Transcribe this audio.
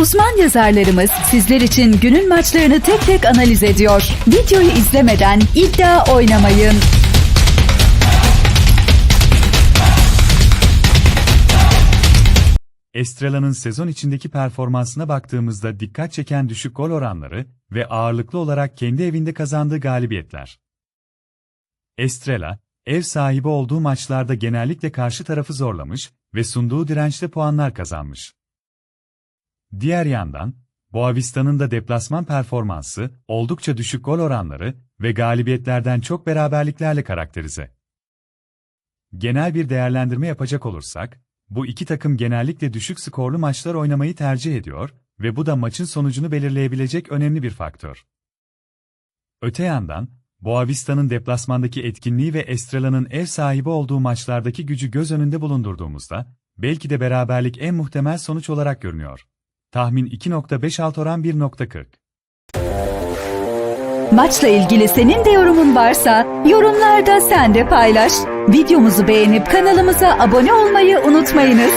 Uzman yazarlarımız sizler için günün maçlarını tek tek analiz ediyor. Videoyu izlemeden iddia oynamayın. Estrela'nın sezon içindeki performansına baktığımızda dikkat çeken düşük gol oranları ve ağırlıklı olarak kendi evinde kazandığı galibiyetler. Estrela, ev sahibi olduğu maçlarda genellikle karşı tarafı zorlamış ve sunduğu dirençle puanlar kazanmış. Diğer yandan, Boavista'nın da deplasman performansı, oldukça düşük gol oranları ve galibiyetlerden çok beraberliklerle karakterize. Genel bir değerlendirme yapacak olursak, bu iki takım genellikle düşük skorlu maçlar oynamayı tercih ediyor ve bu da maçın sonucunu belirleyebilecek önemli bir faktör. Öte yandan, Boavista'nın deplasmandaki etkinliği ve Estrela'nın ev sahibi olduğu maçlardaki gücü göz önünde bulundurduğumuzda, belki de beraberlik en muhtemel sonuç olarak görünüyor. Tahmin 2.56 oran 1.40. Maçla ilgili senin de yorumun varsa yorumlarda sen de paylaş. Videomuzu beğenip kanalımıza abone olmayı unutmayınız.